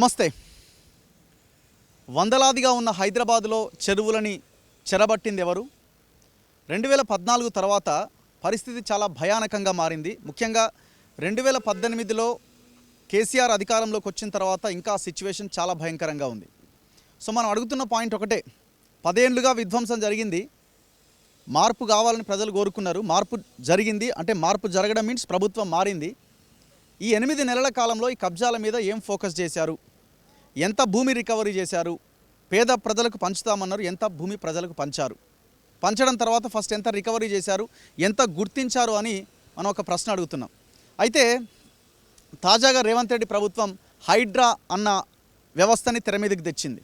నమస్తే. వందలాదిగా ఉన్న హైదరాబాదులో చెరువులని చెరబట్టింది ఎవరు? రెండు వేల పద్నాలుగు తర్వాత పరిస్థితి చాలా భయానకంగా మారింది. ముఖ్యంగా రెండు వేల పద్దెనిమిదిలో కేసీఆర్ అధికారంలోకి వచ్చిన తర్వాత ఇంకా సిచ్యువేషన్ చాలా భయంకరంగా ఉంది. సో మనం అడుగుతున్న పాయింట్ ఒకటే. పదేండ్లుగా విధ్వంసం జరిగింది. మార్పు కావాలని ప్రజలు కోరుకున్నారు. మార్పు జరిగింది. అంటే మార్పు జరగడం మీన్స్ ప్రభుత్వం మారింది. ఈ ఎనిమిది నెలల కాలంలో ఈ కబ్జాల మీద ఏం ఫోకస్ చేశారు? ఎంత భూమి రికవరీ చేశారు? పేద ప్రజలకు పంచుతామన్నారు. ఎంత భూమి ప్రజలకు పంచారు? పంచడం తర్వాత ఫస్ట్ ఎంత రికవరీ చేశారు? ఎంత గుర్తించారు అని మనం ఒక ప్రశ్న అడుగుతున్నాం. అయితే తాజాగా రేవంత్ రెడ్డి ప్రభుత్వం హైడ్రా అన్న వ్యవస్థని తెర మీదకి తెచ్చింది.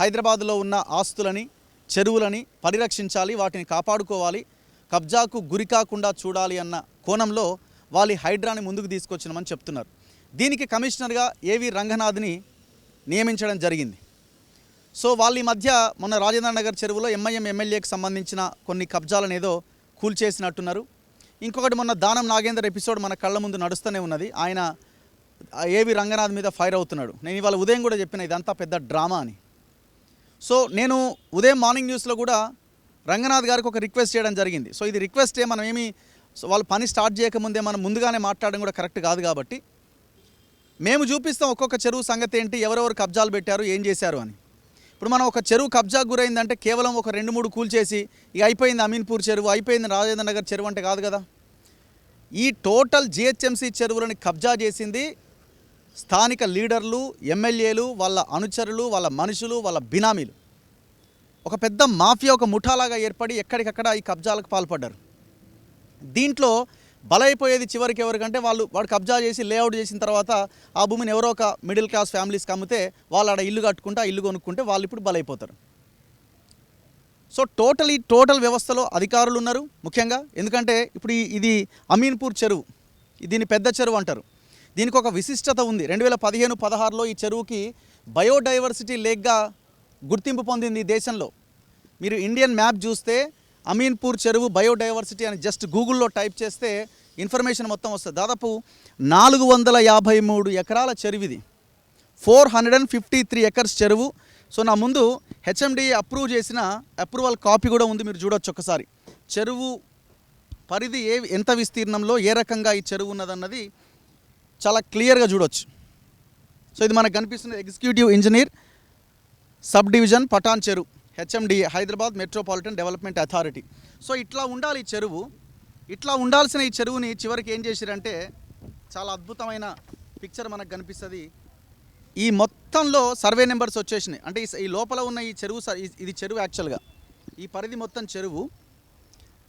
హైదరాబాద్లో ఉన్న ఆస్తులని చెరువులని పరిరక్షించాలి వాటిని కాపాడుకోవాలి కబ్జాకు గురి కాకుండా చూడాలి అన్న కోణంలో వాళ్ళు హైడ్రాని ముందుకు తీసుకొచ్చినామని చెప్తున్నారు. దీనికి కమిషనర్గా ఏవి రంగనాథ్ని నియమించడం జరిగింది. సో వాళ్ళ ఈ మధ్య మొన్న రాజేంద్ర నగర్ చెరువులో ఎంఐఎం ఎమ్మెల్యేకి సంబంధించిన కొన్ని కబ్జాలను ఏదో కూల్చేసినట్టున్నారు. ఇంకొకటి మొన్న దానం నాగేందర్ ఎపిసోడ్ మన కళ్ళ ముందు నడుస్తూనే ఉన్నది. ఆయన ఏవి రంగనాథ్ మీద ఫైర్ అవుతున్నాడు. నేను ఇవాళ ఉదయం కూడా చెప్పిన ఇదంతా పెద్ద డ్రామా అని. సో నేను ఉదయం మార్నింగ్ న్యూస్లో కూడా రంగనాథ్ గారికి ఒక రిక్వెస్ట్ చేయడం జరిగింది. సో ఇది రిక్వెస్టే మనం ఏమి వాళ్ళు పని స్టార్ట్ చేయకముందే మనం ముందుగానే మాట్లాడడం కూడా కరెక్ట్ కాదు కాబట్టి మేము చూపిస్తాం ఒక్కొక్క చెరువు సంగతి ఏంటి ఎవరెవరు కబ్జాలు పెట్టారు ఏం చేశారు అని. ఇప్పుడు మనం ఒక చెరువు కబ్జాకు గురైందంటే కేవలం ఒక రెండు మూడు కూల్చేసి ఇక అయిపోయింది అమీన్పూర్ చెరువు అయిపోయింది రాజేంద్ర నగర్ చెరువు అంటే కాదు కదా. ఈ టోటల్ జిహెచ్ఎంసీ చెరువులను కబ్జా చేసింది స్థానిక లీడర్లు ఎమ్మెల్యేలు వాళ్ళ అనుచరులు వాళ్ళ మనుషులు వాళ్ళ బినామీలు. ఒక పెద్ద మాఫియా ఒక ముఠాలాగా ఏర్పడి ఎక్కడికక్కడ ఈ కబ్జాలకు పాల్పడ్డారు. దీంట్లో బలైపోయేది చివరికి ఎవరికంటే వాళ్ళు వాడు కబ్జా చేసి లేఅవుట్ చేసిన తర్వాత ఆ భూమిని ఎవరో ఒక మిడిల్ క్లాస్ ఫ్యామిలీస్కి అమ్మితే వాళ్ళు ఆడ ఇల్లు కట్టుకుంటే ఆ ఇల్లు కొనుక్కుంటే వాళ్ళు ఇప్పుడు బలైపోతారు. సో టోటల్ ఈ టోటల్ వ్యవస్థలో అధికారులు ఉన్నారు ముఖ్యంగా. ఎందుకంటే ఇప్పుడు ఇది అమీన్పూర్ చెరువు. దీన్ని పెద్ద చెరువు అంటారు. దీనికి ఒక విశిష్టత ఉంది. రెండు వేల పదిహేను పదహారులో ఈ చెరువుకి బయోడైవర్సిటీ లేక్గా గుర్తింపు పొందింది దేశంలో. మీరు ఇండియన్ మ్యాప్ చూస్తే అమీన్పూర్ చెరువు బయోడైవర్సిటీ అని జస్ట్ గూగుల్లో టైప్ చేస్తే ఇన్ఫర్మేషన్ మొత్తం వస్తుంది. దాదాపు నాలుగు వందల యాభై మూడు ఎకరాల చెరువు ఇది four hundred and fifty three acres చెరువు. సో నా ముందు హెచ్ఎండి అప్రూవ్ చేసిన అప్రూవల్ కాపీ కూడా ఉంది మీరు చూడొచ్చు ఒకసారి. చెరువు పరిధి ఏ ఎంత విస్తీర్ణంలో ఏ రకంగా ఈ చెరువు ఉన్నదన్నది చాలా క్లియర్గా చూడొచ్చు. సో ఇది మనకు కనిపిస్తుంది executive engineer sub division Patancheru. HMD Hyderabad metropolitan development authority. So ఇట్లా ఉండాలి ఈ చెరువు. ఇట్లా ఉండాల్సిన ఈ చెరువుని చివరికి ఏం చేశారంటే చాలా అద్భుతమైన పిక్చర్ మనకు కనిపిస్తుంది. ఈ మొత్తంలో సర్వే నెంబర్స్ వచ్చేసినాయి. అంటే ఈ లోపల ఉన్న ఈ చెరువు ఇది చెరువు యాక్చువల్గా ఈ పరిధి మొత్తం చెరువు.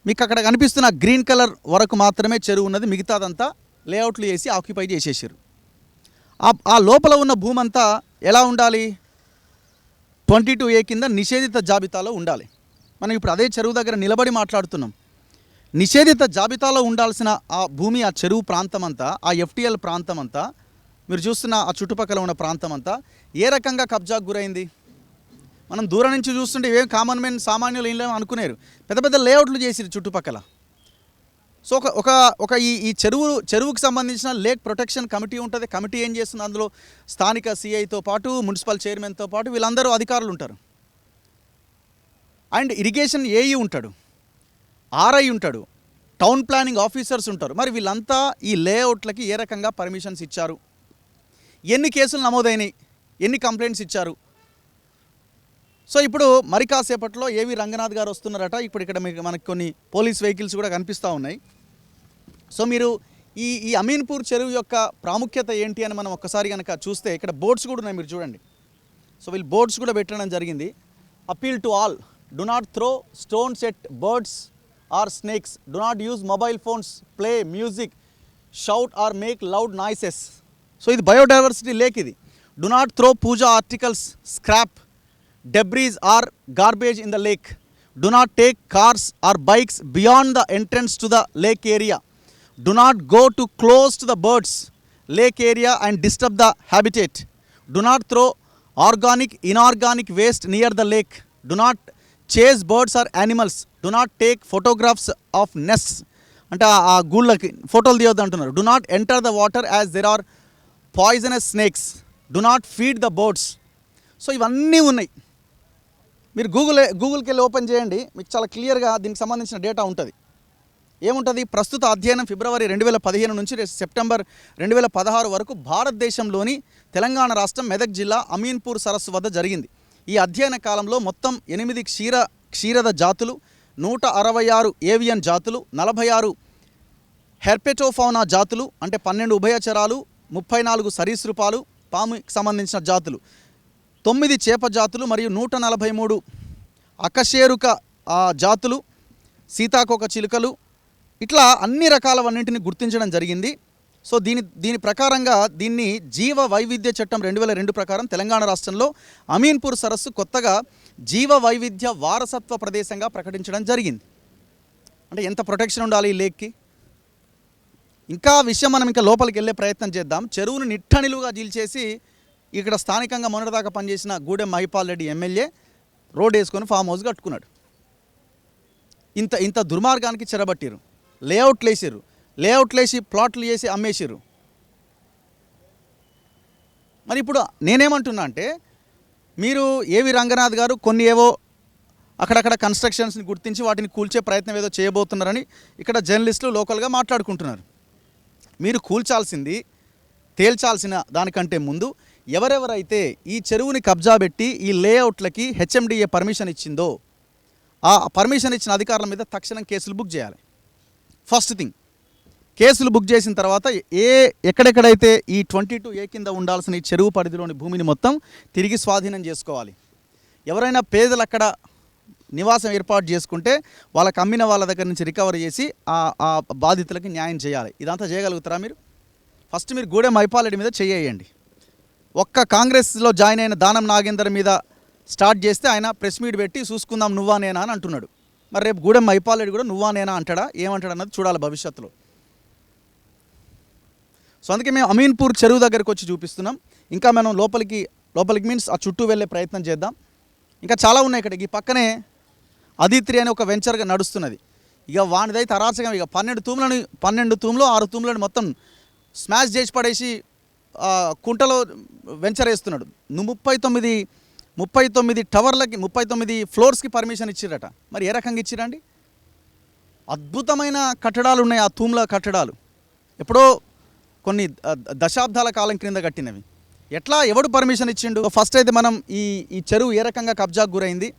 మీకు అక్కడ కనిపిస్తున్న గ్రీన్ కలర్ వరకు మాత్రమే చెరువు ఉన్నది. మిగతాదంతా లేఅవుట్లు వేసి ఆక్యుపై చేసేసారు. ఆ లోపల ఉన్న భూమంతా ఎలా ఉండాలి? ట్వంటీ టూ ఏ కింద నిషేధిత జాబితాలో ఉండాలి. మనం ఇప్పుడు అదే చెరువు దగ్గర నిలబడి మాట్లాడుతున్నాం. నిషేధిత జాబితాలో ఉండాల్సిన ఆ భూమి ఆ చెరువు ప్రాంతం అంతా ఆ ఎఫ్టీఎల్ ప్రాంతం అంతా మీరు చూస్తున్న ఆ చుట్టుపక్కల ఉన్న ప్రాంతం అంతా ఏ రకంగా కబ్జాకు గురైంది? మనం దూరం నుంచి చూస్తుంటే ఏం కామన్ మెన్ సామాన్యులు ఏం లేవు అనుకునేరు. పెద్ద పెద్ద లేఅవుట్లు చేసిరు చుట్టుపక్కల. సో ఒక ఒక ఒక ఈ ఈ చెరువు చెరువుకు సంబంధించిన లేక్ ప్రొటెక్షన్ కమిటీ ఉంటుంది. కమిటీ ఏం చేస్తుంది? అందులో స్థానిక సిఐతో పాటు మున్సిపల్ చైర్మన్తో పాటు వీళ్ళందరూ అధికారులు ఉంటారు. అండ్ ఇరిగేషన్ ఏఈ ఉంటాడు. ఆర్ఐ ఉంటాడు. టౌన్ ప్లానింగ్ ఆఫీసర్స్ ఉంటారు. మరి వీళ్ళంతా ఈ లేఅవుట్లకి ఏ రకంగా పర్మిషన్స్ ఇచ్చారు? ఎన్ని కేసులు నమోదైనాయి? ఎన్ని కంప్లైంట్స్ ఇచ్చారు? సో ఇప్పుడు మరి కాసేపట్లో ఏవి రంగనాథ్ గారు వస్తున్నారట ఇప్పుడు ఇక్కడ మీకు మనకి కొన్ని పోలీస్ వెహికల్స్ కూడా కనిపిస్తూ ఉన్నాయి. సో మీరు ఈ ఈ అమీన్పూర్ చెరువు యొక్క ప్రాముఖ్యత ఏంటి అని మనం ఒక్కసారి కనుక చూస్తే ఇక్కడ బోర్డ్స్ కూడా ఉన్నాయి మీరు చూడండి. సో వీళ్ళు బోర్డ్స్ కూడా పెట్టడం జరిగింది. Appeal to all do not throw stones at birds or snakes do not use mobile phones play music shout or make loud noises. So ఇది బయోడైవర్సిటీ లేక్ ఇది. Do not throw puja articles scrap debris or garbage in the lake. Do not take cars or bikes beyond the entrance to the lake area. Do not go too close to the birds lake area and disturb the habitat do not throw organic inorganic waste near the lake do not chase birds or animals do not take photographs of nests అంటే ఆ గూళ్ళకి ఫోటోలు తీయొద్దు అంటున్నారు. Do not enter the water as there are poisonous snakes do not feed the birds so ఇవన్నీ ఉన్నాయి. మీరు Google గూగుల్కి వెళ్ళి ఓపెన్ చేయండి. మీకు చాలా క్లియర్గా దీనికి సంబంధించిన డేటా ఉంటుంది. ఏముంటుంది? ప్రస్తుత అధ్యయనం ఫిబ్రవరి రెండు వేల పదిహేను నుంచి సెప్టెంబర్ రెండు వేల పదహారు వరకు భారతదేశంలోని తెలంగాణ రాష్ట్రం మెదక్ జిల్లా అమీన్పూర్ సరస్సు వద్ద జరిగింది. ఈ అధ్యయన కాలంలో మొత్తం ఎనిమిది క్షీర క్షీరద జాతులు నూట అరవై ఆరు ఏవియన్ జాతులు నలభై ఆరు హెర్పెటోఫౌనా జాతులు అంటే పన్నెండు ఉభయచరాలు ముప్పై నాలుగు సరీసృపాలు పాముకి సంబంధించిన జాతులు. తొమ్మిది చేప జాతులు మరియు నూట నలభై మూడు అకశేరుక ఆ, జాతులు సీతాకోక చిలుకలు ఇట్లా అన్ని రకాలవన్నింటిని గుర్తించడం జరిగింది. సో దీని దీని ప్రకారంగా దీన్ని జీవ వైవిధ్య చట్టం రెండు వేల రెండు ప్రకారం తెలంగాణ రాష్ట్రంలో అమీన్పూర్ సరస్సు కొత్తగా జీవ వైవిధ్య వారసత్వ ప్రదేశంగా ప్రకటించడం జరిగింది. అంటే ఎంత ప్రొటెక్షన్ ఉండాలి ఈ లేక్కి? ఇంకా విషయం మనం ఇంకా లోపలికి వెళ్ళే ప్రయత్నం చేద్దాం. చెరువును నిట్టనిలుగా జీల్చేసి ఇక్కడ స్థానికంగా మొన్నటిదాకా పనిచేసిన గూడెం మహిపాల్ రెడ్డి ఎమ్మెల్యే రోడ్ వేసుకొని ఫామ్ హౌస్ కట్టుకున్నాడు. ఇంత ఇంత దుర్మార్గానికి చెరబట్టిరు. లేఅవుట్లు వేసారు లేఅవుట్లు వేసి ప్లాట్లు చేసి అమ్మేసిర్రు. మరి ఇప్పుడు నేనేమంటున్నా అంటే మీరు ఏవి రంగనాథ్ గారు కొన్ని ఏవో అక్కడక్కడ కన్స్ట్రక్షన్స్ని గుర్తించి వాటిని కూల్చే ప్రయత్నం ఏదో చేయబోతున్నారని ఇక్కడ జర్నలిస్టులు లోకల్గా మాట్లాడుకుంటున్నారు. మీరు కూల్చాల్సింది తేల్చాల్సిన దానికంటే ముందు ఎవరెవరైతే ఈ చెరువుని కబ్జా పెట్టి ఈ లేఅవుట్లకి హెచ్ఎండిఏ పర్మిషన్ ఇచ్చిందో ఆ పర్మిషన్ ఇచ్చిన అధికారుల మీద తక్షణం కేసులు బుక్ చేయాలి. First thing. కేసులు బుక్ చేసిన తర్వాత ఏ ఎక్కడెక్కడైతే ఈ ట్వంటీ టూ ఏ కింద ఉండాల్సిన ఈ చెరువు పరిధిలోని భూమిని మొత్తం తిరిగి స్వాధీనం చేసుకోవాలి. ఎవరైనా పేదలు అక్కడ నివాసం ఏర్పాటు చేసుకుంటే వాళ్ళకి అమ్మిన వాళ్ళ దగ్గర నుంచి రికవర్ చేసి ఆ బాధితులకి న్యాయం చేయాలి. ఇదంతా చేయగలుగుతారా మీరు? ఫస్ట్ మీరు గూడెం మైపాలరెడ్డి మీద చేయండి ఒక్క కాంగ్రెస్లో జాయిన్ అయిన దానం నాగేందర్ మీద స్టార్ట్ చేస్తే ఆయన ప్రెస్ మీట్ పెట్టి చూసుకుందాం నువ్వా నేనా అని అంటున్నాడు. మరి రేపు గూడెం మైపాలరెడ్డి కూడా నువ్వా నేనా అంటాడా? ఏమంటాడు అన్నది చూడాలి భవిష్యత్తులో. సో అందుకే మేము అమీన్పూర్ చెరువు దగ్గరకు వచ్చి చూపిస్తున్నాం. ఇంకా మనం లోపలికి లోపలికి మీన్స్ ఆ చుట్టూ వెళ్ళే ప్రయత్నం చేద్దాం. ఇంకా చాలా ఉన్నాయి ఇక్కడ. ఈ పక్కనే అదిత్రి అనే ఒక వెంచర్గా నడుస్తున్నది. ఇక వానిదైతే అరాచకం. ఇక పన్నెండు తూములను పన్నెండు తూములు ఆరు తూములను మొత్తం స్మాష్ చేసి పడేసి కుంటలో వెంచర్ వేస్తున్నాడు. నువ్వు ముప్పై తొమ్మిది ముప్పై తొమ్మిది టవర్లకి ముప్పై తొమ్మిది ఫ్లోర్స్కి పర్మిషన్ ఇచ్చిరట మరి ఏ రకంగా ఇచ్చిరండి అద్భుతమైన కట్టడాలు ఉన్నాయి ఆ తూమ్ల కట్టడాలు. ఎప్పుడో కొన్ని ద- దశాబ్దాల కాలం క్రింద కట్టినవి. ఎట్లా ఎవడు పర్మిషన్ ఇచ్చిండు? ఫస్ట్ అయితే మనం ఈ ఈ చెరువు ఏ రకంగా కబ్జాకు గురైంది?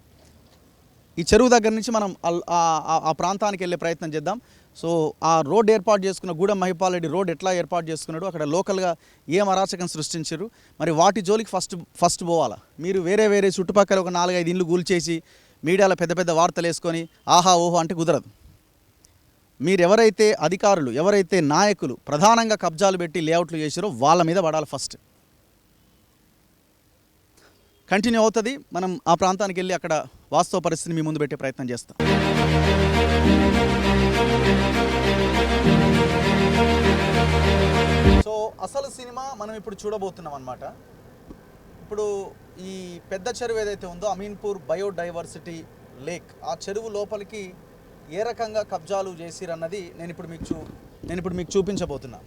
ఈ చెరువు దగ్గర నుంచి మనం ఆ ప్రాంతానికి వెళ్ళే ప్రయత్నం చేద్దాం. సో ఆ రోడ్ ఏర్పాటు చేసుకున్న గూడెం మహిపాల్ రెడ్డి రోడ్ ఎట్లా ఏర్పాటు చేసుకున్నాడు అక్కడ లోకల్గా ఏం అరాచకం సృష్టించారు? మరి వాటి జోలికి ఫస్ట్ ఫస్ట్ పోవాలా? మీరు వేరే వేరే చుట్టుపక్కల ఒక నాలుగైదు ఇండ్లు కూల్చేసి మీడియాలో పెద్ద పెద్ద వార్తలు వేసుకొని ఆహా ఓహో అంటే కుదరదు. మీరు ఎవరైతే అధికారులు ఎవరైతే నాయకులు ప్రధానంగా కబ్జాలు పెట్టి లేఅవుట్లు చేసారో వాళ్ళ మీద పడాలి ఫస్ట్. కంటిన్యూ అవుతుంది. మనం ఆ ప్రాంతానికి వెళ్ళి అక్కడ వాస్తవ పరిస్థితిని మీ ముందు పెట్టే ప్రయత్నం చేస్తాం. సో అసలు సినిమా మనం ఇప్పుడు చూడబోతున్నాం అనమాట ఇప్పుడు ఈ పెద్ద చెరువు ఏదైతే ఉందో అమీన్పూర్ బయోడైవర్సిటీ లేక్ ఆ చెరువు లోపలికి ఏ రకంగా కబ్జాలు చేసిరన్నది నేను ఇప్పుడు మీకు చూ నేను ఇప్పుడు మీకు చూపించబోతున్నా.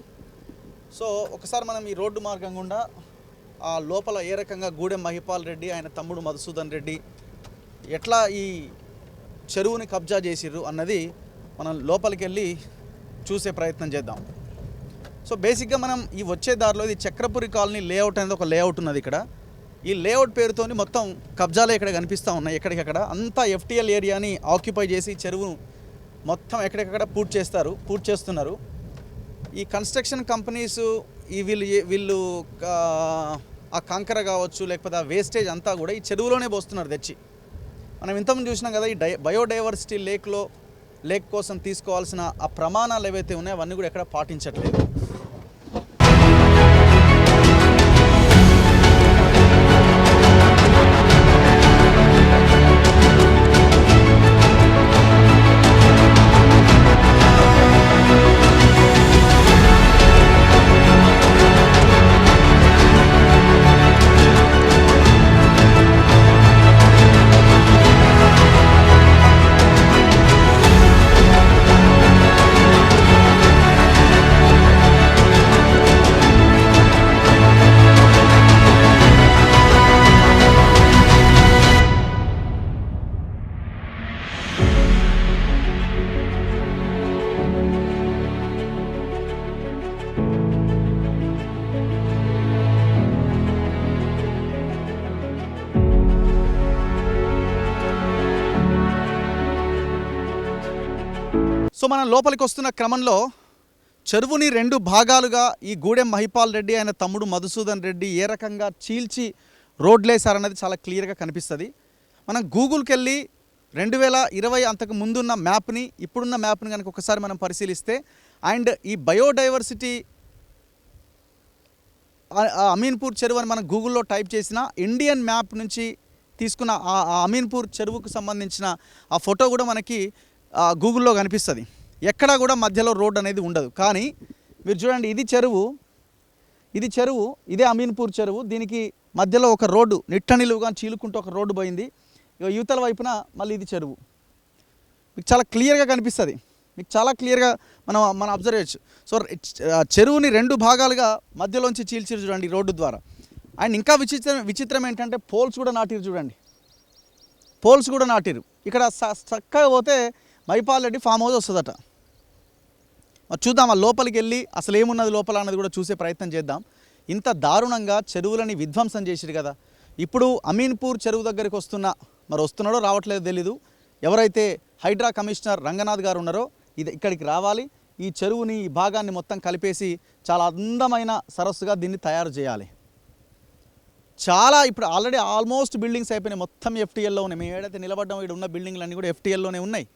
సో ఒకసారి మనం ఈ రోడ్డు మార్గం గుండా ఆ లోపల ఏ రకంగా గూడెం మహిపాల్ రెడ్డి ఆయన తమ్ముడు మధుసూదన్ రెడ్డి ఎట్లా ఈ చెరువుని కబ్జా చేసిర్రు అన్నది మనం లోపలికి వెళ్ళి చూసే ప్రయత్నం చేద్దాం. సో బేసిక్గా మనం ఈ వచ్చే దారిలో ఇది చక్రపురి కాలనీ లేఅవుట్ అనేది ఒక లేఅవుట్ ఉన్నది ఇక్కడ. ఈ లేఅవుట్ పేరుతోని మొత్తం కబ్జాలే ఇక్కడ కనిపిస్తూ ఉన్నాయి ఎక్కడికక్కడ. అంతా ఎఫ్టీఎల్ ఏరియాని ఆక్యుపై చేసి చెరువు మొత్తం ఎక్కడికక్కడ పూర్తి చేస్తారు పూర్తి చేస్తున్నారు. ఈ కన్స్ట్రక్షన్ కంపెనీస్ ఈ వీళ్ళు వీళ్ళు ఆ కంకర కావచ్చు లేకపోతే ఆ వేస్టేజ్ అంతా కూడా ఈ చెరువులోనే పోస్తున్నారు తెచ్చి. మనం ఇంతకుముందు చూసినాం కదా ఈ డై బయోడైవర్సిటీ లేక్లో లేక్ కోసం తీసుకోవాల్సిన ఆ ప్రమాణాలు ఏవైతే ఉన్నాయో అవన్నీ కూడా ఎక్కడ పాటించట్లేదు. మనం లోపలికి వస్తున్న క్రమంలో చెరువుని రెండు భాగాలుగా ఈ గూడెం మహిపాల్ రెడ్డి ఆయన తమ్ముడు మధుసూదన్ రెడ్డి ఏ రకంగా చీల్చి రోడ్లేశారన్నది చాలా క్లియర్గా కనిపిస్తుంది. మనం గూగుల్కి వెళ్ళి రెండు వేల ఇరవై అంతకు ముందున్న మ్యాప్ని ఇప్పుడున్న మ్యాప్ని కనుక ఒకసారి మనం పరిశీలిస్తే అండ్ ఈ బయోడైవర్సిటీ ఆ- అమీన్పూర్ చెరువు అని మనం గూగుల్లో టైప్ చేసిన ఇండియన్ మ్యాప్ నుంచి తీసుకున్న ఆ ఆ అమీన్పూర్ చెరువుకు సంబంధించిన ఆ ఫోటో కూడా మనకి గూగుల్లో కనిపిస్తుంది. ఎక్కడా కూడా మధ్యలో రోడ్ అనేది ఉండదు. కానీ మీరు చూడండి ఇది చెరువు. ఇది చెరువు ఇదే అమీన్పూర్ చెరువు. దీనికి మధ్యలో ఒక రోడ్డు నిట్ట నిలువుగా చీలుకుంటూ ఒక రోడ్డు పోయింది. ఇక యువతల వైపున మళ్ళీ ఇది చెరువు. మీకు చాలా క్లియర్గా కనిపిస్తుంది. మీకు చాలా క్లియర్గా మనం మనం అబ్జర్వ్ చేయొచ్చు. సో చెరువుని రెండు భాగాలుగా మధ్యలోంచి చీల్చిరు చూడండి రోడ్డు ద్వారా. అండ్ ఇంకా విచిత్రం విచిత్రం ఏంటంటే పోల్స్ కూడా నాటిరు చూడండి. పోల్స్ కూడా నాటిరు ఇక్కడ స- చక్కగా పోతే మైపాల్ రెడ్డి ఫామ్ హౌస్ వస్తుందట. మరి చూద్దాం ఆ లోపలికి వెళ్ళి అసలు ఏమున్నది లోపల అన్నది కూడా చూసే ప్రయత్నం చేద్దాం. ఇంత దారుణంగా చెరువులని విధ్వంసం చేసిరు కదా. ఇప్పుడు అమీన్పూర్ చెరువు దగ్గరికి వస్తున్న మరి వస్తున్నాడో రావట్లేదో తెలీదు. ఎవరైతే హైడ్రా కమిషనర్ రంగనాథ్ గారు ఉన్నారో ఇది ఇక్కడికి రావాలి. ఈ చెరువుని ఈ భాగాన్ని మొత్తం కలిపేసి చాలా అందమైన సరస్సుగా దీన్ని తయారు చేయాలి. చాలా ఇప్పుడు ఆల్రెడీ ఆల్మోస్ట్ బిల్డింగ్స్ అయిపోయినాయి. మొత్తం ఎఫ్టీఎల్లో ఉన్నాయి మేము ఏడైతే నిలబడ్డామో ఇక్కడ ఉన్న బిల్డింగ్లు అన్నీ కూడా ఎఫ్టీఎల్లోనే ఉన్నాయి.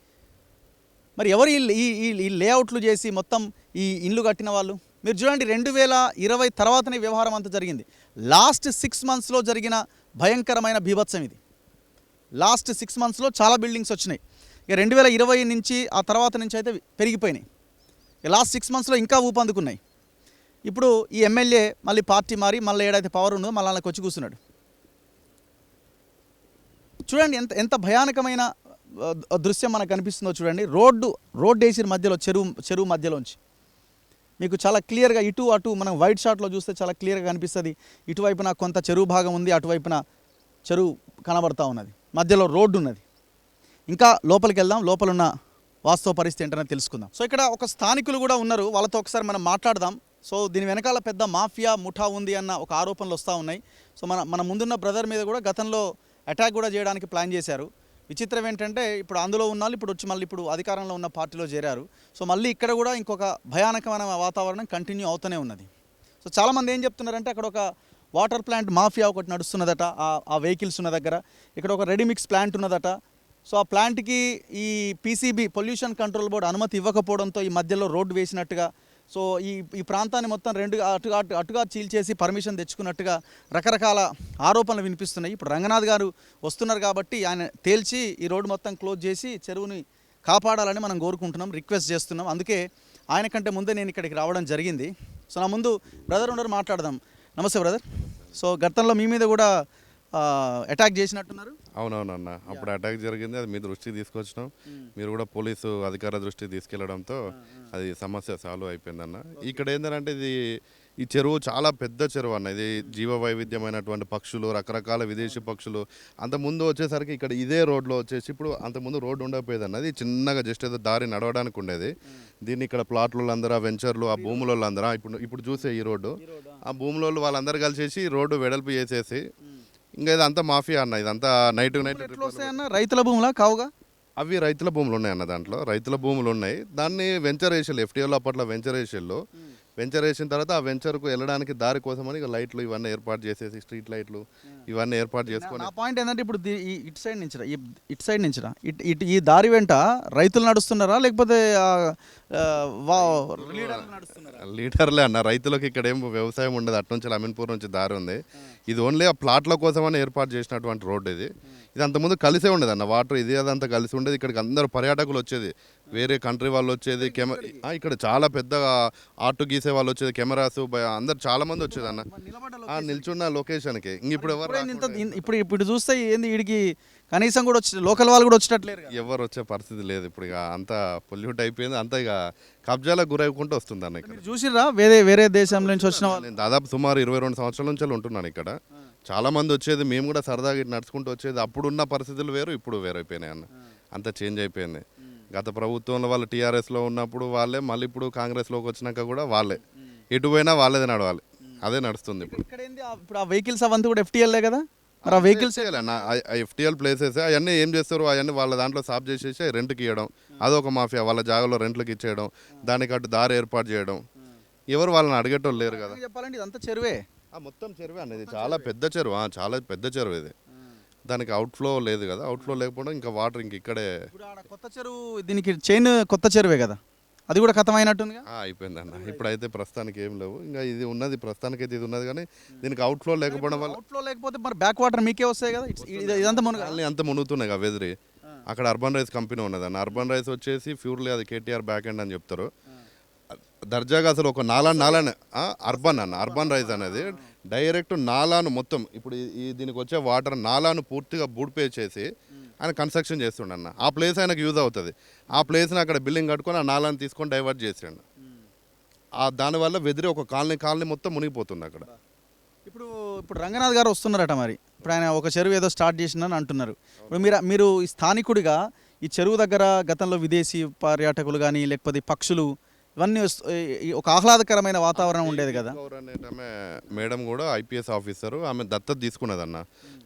మరి ఎవరు ఈ ఈ లేఅవుట్లు చేసి మొత్తం ఈ ఇండ్లు కట్టిన వాళ్ళు? మీరు చూడండి రెండు వేల ఇరవై తర్వాతనే వ్యవహారం అంతా జరిగింది. లాస్ట్ సిక్స్ మంత్స్లో జరిగిన భయంకరమైన బీభత్సం ఇది. లాస్ట్ సిక్స్ మంత్స్లో చాలా బిల్డింగ్స్ వచ్చినాయి. ఇక రెండు వేల ఇరవై నుంచి ఆ తర్వాత నుంచి అయితే పెరిగిపోయినాయి. ఇక లాస్ట్ సిక్స్ మంత్స్లో ఇంకా ఊపందుకున్నాయి. ఇప్పుడు ఈ ఎమ్మెల్యే మళ్ళీ పార్టీ మారి మళ్ళీ ఏడైతే పవర్ ఉందో మళ్ళీ వాళ్ళకి వచ్చి కూర్చున్నాడు. చూడండి ఎంత ఎంత భయానకమైన దృశ్యం మనకు కనిపిస్తుందో చూడండి. రోడ్డు రోడ్డు వేసిన మధ్యలో చెరువు చెరువు మధ్యలోంచి. మీకు చాలా క్లియర్గా ఇటు అటు మనం వైట్ షాట్లో చూస్తే చాలా క్లియర్గా కనిపిస్తుంది. ఇటువైపున కొంత చెరువు భాగం ఉంది అటువైపున చెరువు కనబడతా ఉన్నది. మధ్యలో రోడ్డు ఉన్నది. ఇంకా లోపలికి వెళ్దాం లోపల ఉన్న వాస్తవ పరిస్థితి ఏంటనే తెలుసుకుందాం. సో ఇక్కడ ఒక స్థానికులు కూడా ఉన్నారు. వాళ్ళతో ఒకసారి మనం మాట్లాడదాం. సో దీని వెనకాల పెద్ద మాఫియా ముఠా ఉంది అన్న ఒక ఆరోపణలు వస్తూ ఉన్నాయి. సో మన మన ముందున్న బ్రదర్ మీద కూడా గతంలో అటాక్ కూడా చేయడానికి ప్లాన్ చేశారు. విచిత్రం ఏంటంటే ఇప్పుడు అందులో ఉన్న వాళ్ళు ఇప్పుడు వచ్చి మళ్ళీ ఇప్పుడు అధికారంలో ఉన్న పార్టీలో చేరారు. సో మళ్ళీ ఇక్కడ కూడా ఇంకొక భయానకమైన వాతావరణం కంటిన్యూ అవుతూనే ఉన్నది. సో చాలామంది ఏం చెప్తున్నారంటే అక్కడ ఒక వాటర్ ప్లాంట్ మాఫియా ఒకటి నడుస్తున్నదట ఆ వెహికల్స్ ఉన్న దగ్గర. ఇక్కడ ఒక రెడీమిక్స్ ప్లాంట్ ఉన్నదట. సో ఆ ప్లాంట్కి ఈ పీసీబీ పొల్యూషన్ కంట్రోల్ బోర్డు అనుమతి ఇవ్వకపోవడంతో ఈ మధ్యలో రోడ్డు వేసినట్టుగా సో ఈ ఈ ప్రాంతాన్ని మొత్తం రెండుగా అటుగా అటు అటుగా చీల్చేసి పర్మిషన్ తెచ్చుకున్నట్టుగా రకరకాల ఆరోపణలు వినిపిస్తున్నాయి. ఇప్పుడు రంగనాథ్ గారు వస్తున్నారు కాబట్టి ఆయన తేల్చి ఈ రోడ్డు మొత్తం క్లోజ్ చేసి చెరువుని కాపాడాలని మనం కోరుకుంటున్నాం రిక్వెస్ట్ చేస్తున్నాం. అందుకే ఆయన కంటే ముందే నేను ఇక్కడికి రావడం జరిగింది. సో నా ముందు బ్రదర్ ఉండరు మాట్లాడదాం. నమస్తే బ్రదర్. సో గతంలో మీ మీద కూడా అటాక్ చేసినట్టున్నారు? అవునవునన్న. అప్పుడు అటాక్ జరిగింది. అది మీ దృష్టికి తీసుకొచ్చినాం. మీరు కూడా పోలీసు అధికార దృష్టికి తీసుకెళ్ళడంతో అది సమస్య సాల్వ్ అయిపోయిందన్న. ఇక్కడ ఏంటంటే ఇది ఈ చెరువు చాలా పెద్ద చెరువు అన్న. ఇది జీవ వైవిధ్యమైనటువంటి పక్షులు రకరకాల విదేశీ పక్షులు. అంత ముందు వచ్చేసరికి ఇక్కడ ఇదే రోడ్లో వచ్చేసి ఇప్పుడు అంత ముందు రోడ్డు ఉండకపోయేది అన్నది చిన్నగా జస్ట్ ఏదో దారి నడవడానికి ఉండేది. దీన్ని ఇక్కడ ప్లాట్లు అందరూ వెంచర్లు ఆ భూముల అందరూ ఇప్పుడు ఇప్పుడు చూసే ఈ రోడ్డు. ఆ భూముల వాళ్ళందరూ కలిసేసి ఈ రోడ్డు వెడల్పు చేసేసి ఇంకా ఇదంతా మాఫియా అన్న ఇదంతా నైట్ నైట్ ఎట్లా వస్తాయన్న రైతుల భూములా కావుగా? అవి రైతుల భూములు ఉన్నాయి అన్న దాంట్లో. రైతుల భూములు ఉన్నాయి. దాన్ని వెంచర్ వేసేళ్ళు ఎఫ్టీఓలో అప్పట్లో వెంచర్ వేసేళ్ళు వెంచర్ వేసిన తర్వాత ఆ వెంచర్కు వెళ్ళడానికి దారి కోసమని ఇక లైట్లు ఇవన్నీ ఏర్పాటు చేసేసి స్ట్రీట్ లైట్లు ఇవన్నీ ఏర్పాటు చేసుకొని నా పాయింట్ ఏంటంటే ఇప్పుడు ఇటు సైడ్ నుంచి ఇటు సైడ్ నుంచి ఇటు ఇటు ఈ దారి వెంట రైతులు నడుస్తున్నారా? లేకపోతే లీడర్లు అన్న రైతులకు ఇక్కడ ఏం వ్యవసాయం ఉండదు. అటు నుంచి అమీన్పూర్ నుంచి దారి ఉంది. ఇది ఓన్లీ ఆ ప్లాట్ల కోసమని ఏర్పాటు చేసినటువంటి రోడ్డు ఇది. ఇది అంతకుముందు కలిసే ఉండేది అన్న వాటర్ ఇది అదంతా కలిసి ఉండేది. ఇక్కడికి అందరు పర్యాటకులు వచ్చేది. వేరే కంట్రీ వాళ్ళు వచ్చేది కెమెరా ఇక్కడ చాలా పెద్ద ఆర్ట్ గీసే వాళ్ళు వచ్చేది కెమెరాస్ అందరు చాలా మంది వచ్చేది అన్న ఆ, నిల్చున్న లొకేషన్కి ఇంక ఇప్పుడు ఎవరు ఇప్పుడు ఇప్పుడు చూస్తే ఏంది వీడికి కనీసం కూడా వచ్చి లోకల్ వాళ్ళు కూడా వచ్చేటట్లేరు. ఎవరు వచ్చే పరిస్థితి లేదు ఇప్పుడు ఇక. అంతా పొల్యూట్ అయిపోయింది అంతా ఇక కబ్జాలకు గురవుకుంటూ వస్తుంది అన్న ఇక్కడ. మీరు చూసిర్రా? వేరే వేరే దేశం నుంచి వచ్చిన వాళ్ళు. నేను దాదాపు సుమారు ఇరవై రెండు సంవత్సరాల నుంచి ఉంటున్నాను ఇక్కడ. చాలా మంది వచ్చేది మేము కూడా సరదాగా ఇటు నడుచుకుంటూ వచ్చేది అప్పుడున్న పరిస్థితులు వేరు ఇప్పుడు వేరైపోయినాయి అన్న. అంత చేంజ్ అయిపోయింది. గత ప్రభుత్వంలో వాళ్ళు టీఆర్ఎస్లో ఉన్నప్పుడు వాళ్ళే మళ్ళీ ఇప్పుడు కాంగ్రెస్లోకి వచ్చినాక కూడా వాళ్ళే. ఎటు పోయినా వాళ్ళదే నడవాలి. అదే నడుస్తుంది ఇప్పుడు. ఇక్కడ ఏంది? ఆ- ఇప్పుడు ఆ వెహికల్స్ అవంతా కూడా ఎఫ్టీఎల్ఏ కదా? మరి ఆ వెహికల్స్ ఎఫ్టీఎల్ ప్లేసెస్ అవన్నీ ఏం చేస్తారు? అవన్నీ వాళ్ళ దాంట్లో సాఫ్ చేసేసి రెంట్కి ఇవ్వడం అదొక మాఫియా. వాళ్ళ జాగాలో రెంట్లకు ఇచ్చేయడం. దానికి అటు దారి ఏర్పాటు చేయడం. ఎవరు వాళ్ళని అడిగేటోళ్ళు లేరు కదా. చెప్పాలంటే ఇదంతా చెరువే. ఆ మొత్తం చెరువే అనేది చాలా పెద్ద చెరువు. ఆ, చాలా పెద్ద చెరువు ఇది. దానికి అవుట్ఫ్లో లేదు కదా. అవుట్ఫ్లో లేకపోవడం ఇంకా వాటర్ ఇంక ఇక్కడే ఇప్పుడు ఆడ కొత్త చెరువు దీనికి చైన్ కొత్త చెరువే కదా. అది కూడా కథమైనట్టుందిగా? ఆ, అయిపోయిందన్న. ఇప్పుడైతే ప్రస్తుతానికి ఏం లేవు. ఇంకా ఇది ఉన్నది ప్రస్తుతానికి అయితే ఇది ఉన్నది కానీ దీనికి అవుట్ఫ్లో లేకపోవడం వల్ల అవుట్లో లేకపోతే మరి బ్యాక్ వాటర్ మీకే వస్తాయి కదా? ఇట్స్- ఇది- ఇదంతా మునుగు కాలనీ అంత మునుగుతున్నాయి కదా వెదిరి. అక్కడ అర్బన్ రైస్ కంపెనీ ఉన్నదన్న. అర్బన్ రైస్ వచ్చేసి ప్యూర్లీ అది కేటీఆర్ బ్యాక్ ఎండ్ అని చెప్తారు. దర్జాగా అసలు ఒక నాలా నాలానే ఆ, అర్బన్ అన్న. అర్బన్ రైస్ అనేది డైరెక్ట్ నాలాను మొత్తం ఇప్పుడు ఈ- దీనికి వచ్చే వాటర్ నాలాను పూర్తిగా బూడిపే చేసి ఆయన కన్స్ట్రక్షన్ చేస్తుండన్న. ఆ ప్లేస్ ఆయనకు యూజ్ అవుతుంది. ఆ ప్లేస్ని అక్కడ బిల్డింగ్ కట్టుకొని ఆ నాలాను తీసుకొని డైవర్ట్ చేసిండు. ఆ దానివల్ల వెదిరి ఒక కాలనీ కాలనీ మొత్తం మునిగిపోతుంది అక్కడ. ఇప్పుడు ఇప్పుడు రంగనాథ్ గారు వస్తున్నారట మరి. ఇప్పుడు ఆయన ఒక చెరువు ఏదో స్టార్ట్ చేసిందని అంటున్నారు. ఇప్పుడు మీరు మీరు ఈ స్థానికుడిగా ఈ చెరువు దగ్గర గతంలో విదేశీ పర్యాటకులు కానీ లేకపోతే పక్షులు ఇవన్నీ ఒక ఆహ్లాదకరమైన వాతావరణం ఉండేది కదా. ఆమె మేడం కూడా ఐపీఎస్ ఆఫీసర్. ఆమె దత్తత తీసుకున్నదన్న.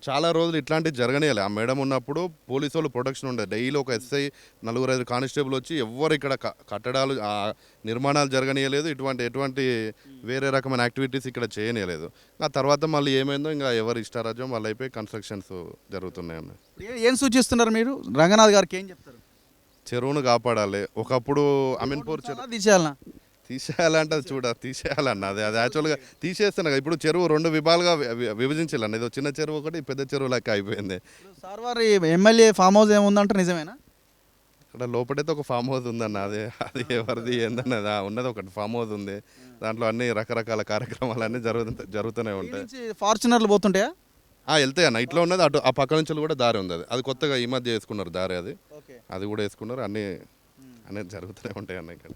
చాలా రోజులు ఇట్లాంటివి జరగనియాలి ఆ మేడం ఉన్నప్పుడు పోలీసు వాళ్ళు ప్రొటెక్షన్ ఉండేది డైలీ ఒక ఎస్ఐ నలుగురు ఐదు కానిస్టేబుల్ వచ్చి ఎవ్వరు ఇక్కడ కట్టడాలు నిర్మాణాలు జరగనీయలేదు ఇటువంటి ఎటువంటి వేరే రకమైన యాక్టివిటీస్ ఇక్కడ చేయనీయలేదు ఆ తర్వాత మళ్ళీ ఏమైందో ఇంకా ఎవరు ఇష్టారాజ్యం వాళ్ళు అయిపోయి కన్స్ట్రక్షన్స్ జరుగుతున్నాయన్న. ఏం సూచిస్తున్నారు మీరు? రంగనాథ్ గారికి ఏం చెప్తారు? చెరువును కాపాడాలి. ఒకప్పుడు అమీన్పూర్ చెరువు చాలా తీసేయాలనా? తీసేయాలంటే అది చూడ తీసేయాలన్న. అది అది యాక్చువల్గా తీసేస్తున్నా కదా. ఇప్పుడు చెరువు రెండు విభాగాలుగా విభజించాలన్న. ఇది చిన్న చెరువు ఒకటి పెద్ద చెరువు లెక్క అయిపోయింది. సార్ వారి ఎమ్మెల్యే ఫామ్ హౌస్ ఏముందంటే నిజమేనా? ఇక్కడ లోపలైతే ఒక ఫామ్ హౌస్ ఉందన్న. అది అది ఎవరిది ఏందన్నది ఉన్నది ఒకటి ఫామ్ హౌస్ ఉంది. దాంట్లో అన్ని రకరకాల కార్యక్రమాలు అన్నీ జరుగుతూ జరుగుతూనే ఉంటాయి. ఫార్చునర్లు పోతుంటాయా? వెళ్తాయి అన్న. ఇట్లా ఉన్నది అటు ఆ పక్క నుంచి కూడా దారి ఉంది అది. అది కొత్తగా ఈ మధ్య వేసుకున్నారు దారి అది. అది కూడా వేసుకున్నారు అన్నీ అన్నీ జరుగుతూనే ఉంటాయి అన్న ఇక్కడ.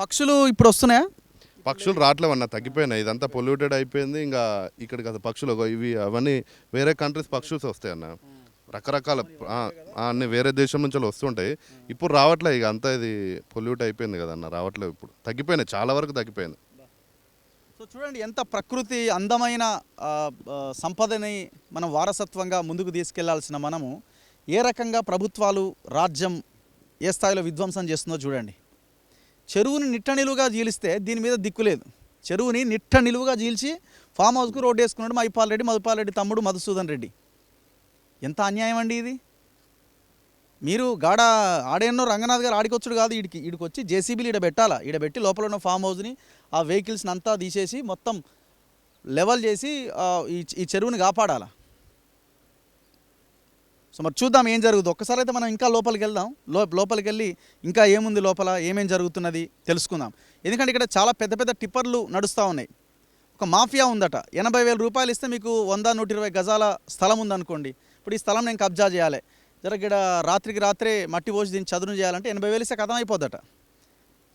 పక్షులు ఇప్పుడు వస్తున్నాయా? పక్షులు రావట్లేవన్న తగ్గిపోయినాయి. ఇదంతా పొల్యూటెడ్ అయిపోయింది. ఇంకా ఇక్కడికి అసలు పక్షులు ఇవి అవన్నీ వేరే కంట్రీస్ పక్షులు వస్తాయి అన్న. రకరకాల అన్ని వేరే దేశం నుంచి వస్తుంటాయి. ఇప్పుడు రావట్లే ఇక అంతా ఇది పొల్యూట్ అయిపోయింది కదన్న రావట్లేదు ఇప్పుడు. తగ్గిపోయినాయి చాలా వరకు తగ్గిపోయింది. సో చూడండి ఎంత ప్రకృతి అందమైన సంపదని మనం వారసత్వంగా ముందుకు తీసుకెళ్ళాల్సిన మనము ఏ రకంగా ప్రభుత్వాలు రాజ్యం ఏ స్థాయిలో విధ్వంసం చేస్తుందో చూడండి. చెరువుని నిట్ట నిలువుగా జీలిస్తే దీని మీద దిక్కు లేదు. చెరువుని నిట్ట నిలువుగా జీల్చి ఫామ్ హౌస్కు రోడ్డు వేసుకున్నాడు మైపాల్ రెడ్డి మధుపాల్ రెడ్డి తమ్ముడు మధుసూదన్ రెడ్డి. ఎంత అన్యాయం అండి ఇది? మీరు గాడ ఆడేన్నో రంగనాథ్ గారు ఆడికొచ్చుడు కాదు ఈడికి. ఇడికి వచ్చి జేసీబీలు ఈడ పెట్టాలా? ఈడ పెట్టి లోపల ఉన్న ఫామ్ హౌస్ని ఆ వెహికల్స్ని అంతా తీసేసి మొత్తం లెవెల్ చేసి ఈ ఈ చెరువుని కాపాడాలా? సో మరి చూద్దాం ఏం జరుగుతుంది ఒక్కసారి అయితే మనం ఇంకా లోపలికి వెళ్దాం. లో లోపలికి వెళ్ళి ఇంకా ఏముంది లోపల? ఏమేం జరుగుతున్నది తెలుసుకుందాం. ఎందుకంటే ఇక్కడ చాలా పెద్ద పెద్ద టిప్పర్లు నడుస్తూ ఉన్నాయి. ఒక మాఫియా ఉందట. ఎనభై వేల రూపాయలు ఇస్తే మీకు వంద నూట ఇరవై గజాల స్థలం ఉందనుకోండి. ఇప్పుడు ఈ స్థలం నేను కబ్జా చేయాలి. జర ఇక్కడ రాత్రికి రాత్రే మట్టి పోసి దీన్ని చదును చేయాలంటే ఎనభై వేలు ఇస్తే కథం అయిపోద్దట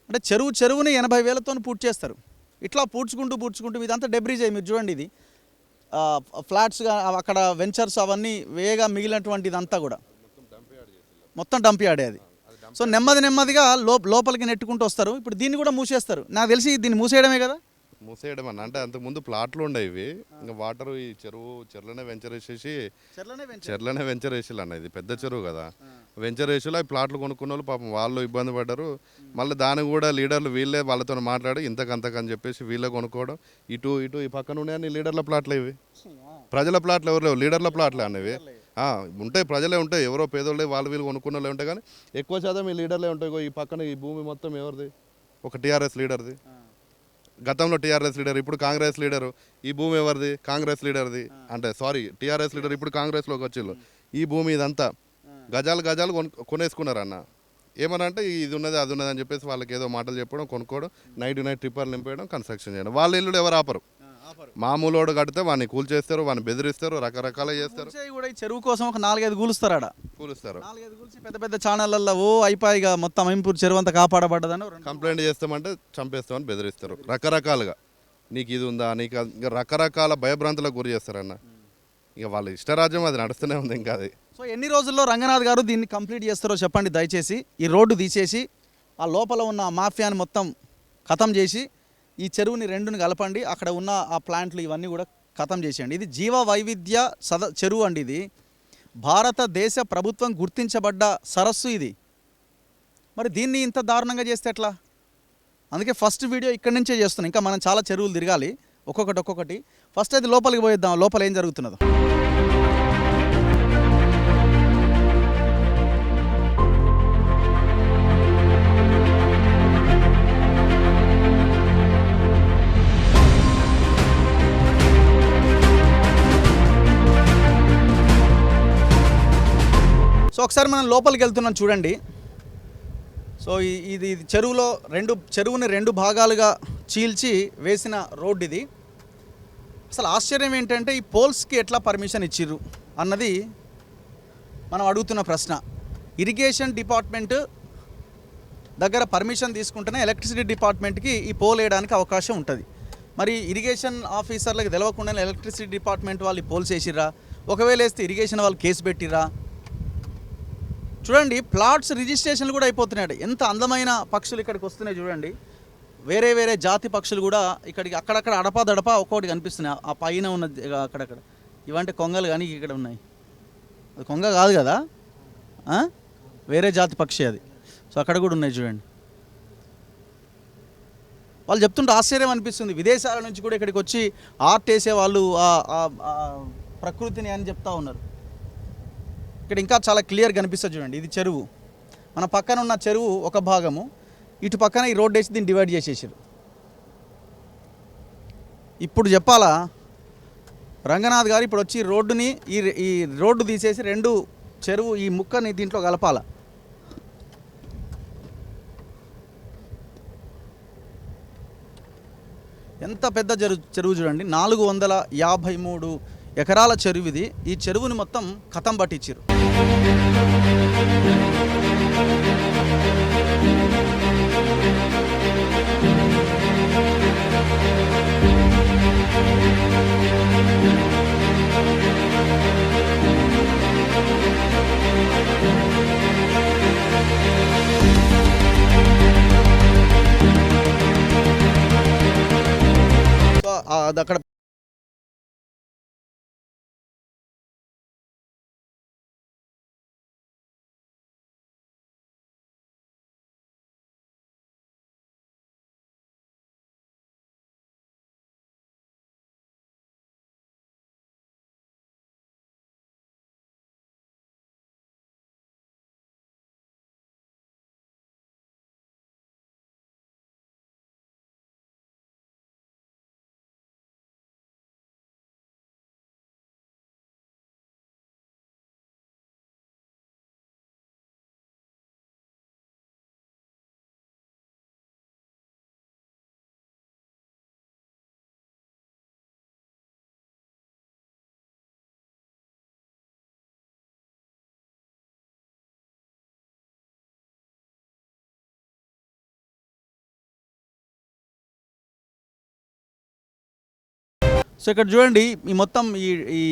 అంటే చెరువు చెరువుని ఎనభై వేలతో పూర్తి చేస్తారు. ఇట్లా పూడ్చుకుంటూ పూడ్చుకుంటూ ఇదంతా డెబ్రీజ్ అయ్యి మీరు చూడండి ఇది. ఫ్లాట్స్గా అక్కడ వెంచర్స్ అవన్నీ వేగా మిగిలినటువంటి ఇదంతా కూడా. మొత్తం డంప్ యార్డే అది. సో నెమ్మది నెమ్మదిగా లో లోపలికి నెట్టుకుంటూ వస్తారు. ఇప్పుడు దీన్ని కూడా మూసేస్తారు. నాకు తెలిసి దీన్ని మూసేయడమే కదా? మూసేయడం అన్న అంటే అంతకుముందు ప్లాట్లు ఉండేవి ఇంకా వాటర్ ఈ చెరువు చెర్లనే వెంచర్ వేసేసి చెర్లనే వెంచర్ వేసిల్లు అన్న. ఇది పెద్ద చెరువు కదా. వెంచర్ వేసిలో ఈ ప్లాట్లు కొనుక్కున్న వాళ్ళు పాపం వాళ్ళు ఇబ్బంది పడ్డారు. మళ్ళీ దానికి కూడా లీడర్లు వీళ్ళే వాళ్ళతో మాట్లాడి ఇంతకంతకని చెప్పేసి వీళ్ళే కొనుక్కోవడం. ఇటు ఇటు ఈ పక్కన ఉన్నాయని లీడర్ల ప్లాట్లు ఇవి. ప్రజల ప్లాట్లు ఎవరు లేవు? లీడర్ల ప్లాట్లే అనేవి ఉంటాయి ప్రజలే ఉంటాయి. ఎవరో పేదోళ్ళే వాళ్ళు వీళ్ళు కొనుక్కున్న వాళ్ళే ఉంటాయి కానీ ఎక్కువ శాతం ఈ లీడర్లే ఉంటాయి. ఈ పక్కన ఈ భూమి మొత్తం ఎవరిది? ఒక టీఆర్ఎస్ లీడర్ది. గతంలో టీఆర్ఎస్ లీడర్ ఇప్పుడు కాంగ్రెస్ లీడరు. ఈ భూమి ఎవరిది? కాంగ్రెస్ లీడర్ది. అంటే సారీ టీఆర్ఎస్ లీడర్ ఇప్పుడు కాంగ్రెస్లోకి వచ్చిళ్ళు. ఈ భూమి ఇదంతా గజాలు గజాలు కొను కొనేసుకున్నారు అన్న ఏమన్నా అంటే ఇది ఉన్నది అది ఉన్నది అని చెప్పేసి వాళ్ళకి ఏదో మాటలు చెప్పడం కొనుక్కోవడం నైట్ నైట్ ట్రిప్పర్లు నింపేయడం కన్స్ట్రక్షన్ చేయడం. వాళ్ళ ఇల్లు ఎవరు ఆపరు. మామూలోడు కడితే వాడిని కూల్చేస్తారు వాడిని బెదిరిస్తారు రకరకాల చేస్తారు. కూడా ఈ చెరువు కోసం ఒక నాలుగైదు కూలుస్తారు ఆడ. కూలుస్తారు. నాలుగైదు కూల్చి పెద్ద పెద్ద ఛానళ్ళల్లో ఓ అయిపోయిగా మొత్తం అయింపూర్ చెరువు అంతా కాపాడబడ్డదని కంప్లైంట్ చేస్తామంటే చంపేస్తామని బెదిరిస్తారు. రకరకాలుగా. నీకు ఇది ఉందా నీకు ఇంకా రకరకాల భయభ్రాంతులకు గురి చేస్తారన్న. ఇక వాళ్ళ ఇష్టరాజ్యం అది నడుస్తూనే ఉంది ఇంకా అది. సో ఎన్ని రోజుల్లో రంగనాథ్ గారు దీన్ని కంప్లీట్ చేస్తారో చెప్పండి దయచేసి. ఈ రోడ్డు తీసేసి ఆ లోపల ఉన్న మాఫియాని మొత్తం ఖతం చేసి ఈ చెరువుని రెండుని కలపండి. అక్కడ ఉన్న ఆ ప్లాంట్లు ఇవన్నీ కూడా ఖతం చేసేయండి. ఇది జీవ వైవిధ్య సద చెరువు అండి ఇది. భారతదేశ ప్రభుత్వం గుర్తించబడ్డ సరస్సు ఇది. మరి దీన్ని ఇంత దారుణంగా చేస్తే ఎట్లా? అందుకే ఫస్ట్ వీడియో ఇక్కడి నుంచే చేస్తున్నాం ఇంకా మనం చాలా చెరువులు తిరగాలి. ఒక్కొక్కటి ఒక్కొక్కటి. ఫస్ట్ అయితే లోపలికి పోయిద్దాం. లోపల ఏం జరుగుతున్నదో. ఒకసారి మనం లోపలికి వెళ్తున్నాం చూడండి. సో ఇది ఇది చెరువులో రెండు చెరువుని రెండు భాగాలుగా చీల్చి వేసిన రోడ్డు ఇది. అసలు ఆశ్చర్యం ఏంటంటే ఈ పోల్స్కి ఎట్లా పర్మిషన్ ఇచ్చిర్రు అన్నది మనం అడుగుతున్న ప్రశ్న. ఇరిగేషన్ డిపార్ట్మెంట్ దగ్గర పర్మిషన్ తీసుకుంటేనే ఎలక్ట్రిసిటీ డిపార్ట్మెంట్కి ఈ పోల్ వేయడానికి అవకాశం ఉంటుంది. మరి ఇరిగేషన్ ఆఫీసర్లకు తెలవకుండానే ఎలక్ట్రిసిటీ డిపార్ట్మెంట్ వాళ్ళు ఈ పోల్స్ వేసిర్రా? ఒకవేళ వేస్తే ఇరిగేషన్ వాళ్ళు కేసు పెట్టిర్రా? చూడండి ప్లాట్స్ రిజిస్ట్రేషన్లు కూడా అయిపోతున్నాయి. ఎంత అందమైన పక్షులు ఇక్కడికి వస్తున్నాయి చూడండి. వేరే వేరే జాతి పక్షులు కూడా ఇక్కడికి అక్కడక్కడ అడపా దడపా ఒక్కొక్కటి కనిపిస్తున్నాయి. ఆ పైన ఉన్న అక్కడక్కడ. ఇవంటే కొంగలు కానీ ఇక్కడ ఉన్నాయి. అది కొంగ కాదు కదా? వేరే జాతి పక్షి అది. సో అక్కడ కూడా ఉన్నాయి చూడండి. వాళ్ళు చెప్తుంటే ఆశ్చర్యం అనిపిస్తుంది. విదేశాల నుంచి కూడా ఇక్కడికి వచ్చి ఆర్ట్ వేసే వాళ్ళు ప్రకృతిని అని చెప్తా ఉన్నారు. ఇక్కడ ఇంకా చాలా క్లియర్ కనిపిస్తుంది చూడండి. ఇది చెరువు. మన పక్కన ఉన్న చెరువు ఒక భాగము. ఇటు పక్కన ఈ రోడ్ వేసి దీన్ని డివైడ్ చేసేసారు. ఇప్పుడు చెప్పాలా? రంగనాథ్ గారు ఇప్పుడు వచ్చి రోడ్డుని ఈ ఈ రోడ్డు తీసేసి రెండు చెరువు ఈ ముక్కని దీంట్లో కలపాల? ఎంత పెద్ద చెరువు చెరువు చూడండి. నాలుగు వందల యాభై మూడు ఎకరాల చెరువు ఇది ఈ చెరువుని మొత్తం కథం పట్టించారు అక్కడ సో ఇక్కడ చూడండి ఈ మొత్తం ఈ ఈ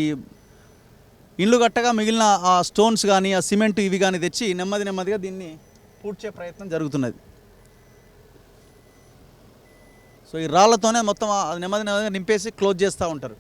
ఇల్లు కట్టగా మిగిలిన ఆ స్టోన్స్ కానీ ఆ సిమెంట్ ఇవి కానీ తెచ్చి నెమ్మది నెమ్మదిగా దీన్ని పూడ్చే ప్రయత్నం జరుగుతున్నది. సో ఈ రాళ్ళతోనే మొత్తం ఆ నెమ్మది నెమ్మదిగా నింపేసి క్లోజ్ చేస్తూ ఉంటారు.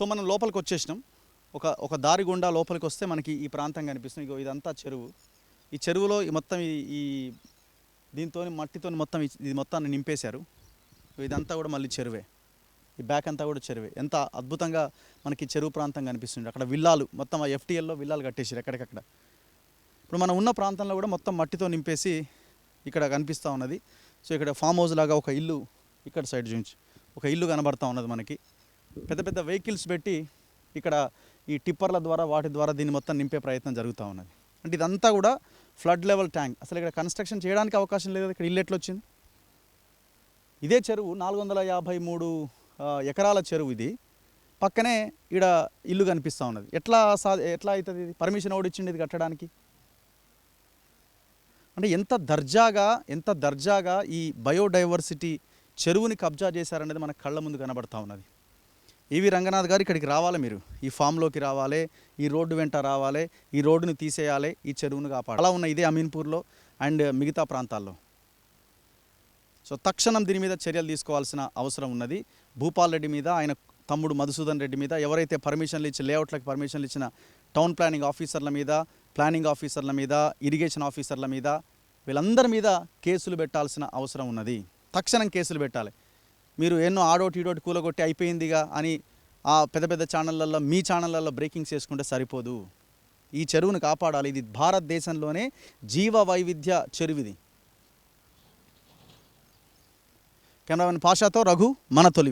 సో మనం లోపలికి వచ్చేసినాం. ఒక ఒక దారి గుండా లోపలికి వస్తే మనకి ఈ ప్రాంతం కనిపిస్తుంది. ఇగో ఇదంతా చెరువు. ఈ చెరువులో ఈ మొత్తం ఈ దీంతో మట్టితో మొత్తం ఇది మొత్తాన్ని నింపేశారు. ఇదంతా కూడా మళ్ళీ చెరువే. ఈ బ్యాక్ అంతా కూడా చెరువే. ఎంత అద్భుతంగా మనకి చెరువు ప్రాంతం కనిపిస్తుంది. అక్కడ విల్లాలు మొత్తం ఆ ఎఫ్టీఎల్లో విల్లాలు కట్టేసారు ఎక్కడికక్కడ. ఇప్పుడు మనం ఉన్న ప్రాంతంలో కూడా మొత్తం మట్టితో నింపేసి ఇక్కడ కనిపిస్తూ ఉన్నది. సో ఇక్కడ ఫామ్ హౌస్ లాగా ఒక ఇల్లు ఇక్కడ సైడ్ చూపించి. ఒక ఇల్లు కనబడతా ఉన్నది మనకి. పెద్ద పెద్ద వెహికల్స్ పెట్టి ఇక్కడ ఈ టిప్పర్ల ద్వారా వాటి ద్వారా దీన్ని మొత్తం నింపే ప్రయత్నం జరుగుతూ ఉన్నది. అంటే ఇదంతా కూడా ఫ్లడ్ లెవెల్ ట్యాంక్. అసలు ఇక్కడ కన్స్ట్రక్షన్ చేయడానికి అవకాశం లేదు ఇక్కడ ఇల్లు వచ్చింది ఇదే చెరువు నాలుగు వందల యాభై మూడు ఎకరాల చెరువు ఇది. పక్కనే ఇక్కడ ఇల్లు కనిపిస్తూ ఉన్నది. ఎట్లా సా ఎట్లా అవుతుంది ఇది? పర్మిషన్ ఓడిచ్చింది ఇది కట్టడానికి? అంటే ఎంత దర్జాగా ఎంత దర్జాగా ఈ బయోడైవర్సిటీ చెరువుని కబ్జా చేశారనేది మన కళ్ళ ముందు కనబడతా ఉన్నది. ఈవి రంగనాథ్ గారు ఇక్కడికి రావాలి మీరు? ఈ ఫామ్లోకి రావాలి ఈ రోడ్డు వెంట రావాలి ఈ రోడ్డుని తీసేయాలి ఈ చెరువును కాపాడాలి. అలా ఉన్న ఇదే అమీన్పూర్లో అండ్ మిగతా ప్రాంతాల్లో. సో తక్షణం దీని మీద చర్యలు తీసుకోవాల్సిన అవసరం ఉన్నది. భూపాల్ రెడ్డి మీద ఆయన తమ్ముడు మధుసూదన్ రెడ్డి మీద ఎవరైతే పర్మిషన్లు ఇచ్చి లేఅవుట్లకు పర్మిషన్లు ఇచ్చిన టౌన్ ప్లానింగ్ ఆఫీసర్ల మీద ప్లానింగ్ ఆఫీసర్ల మీద ఇరిగేషన్ ఆఫీసర్ల మీద వీళ్ళందరి మీద కేసులు పెట్టాల్సిన అవసరం ఉన్నది. తక్షణం కేసులు పెట్టాలి. మీరు ఎన్నో ఆడోటి ఈడోటి కూలగొట్టి అయిపోయిందిగా అని ఆ పెద్ద పెద్ద ఛానళ్ళల్లో మీ ఛానళ్ళల్లో బ్రేకింగ్స్ చేసుకుంటే సరిపోదు. ఈ చెరువును కాపాడాలి. ఇది భారతదేశంలోనే జీవ వైవిధ్య చెరువిది. కెమెరామెన్ పాషాతో రఘు మన తొలివి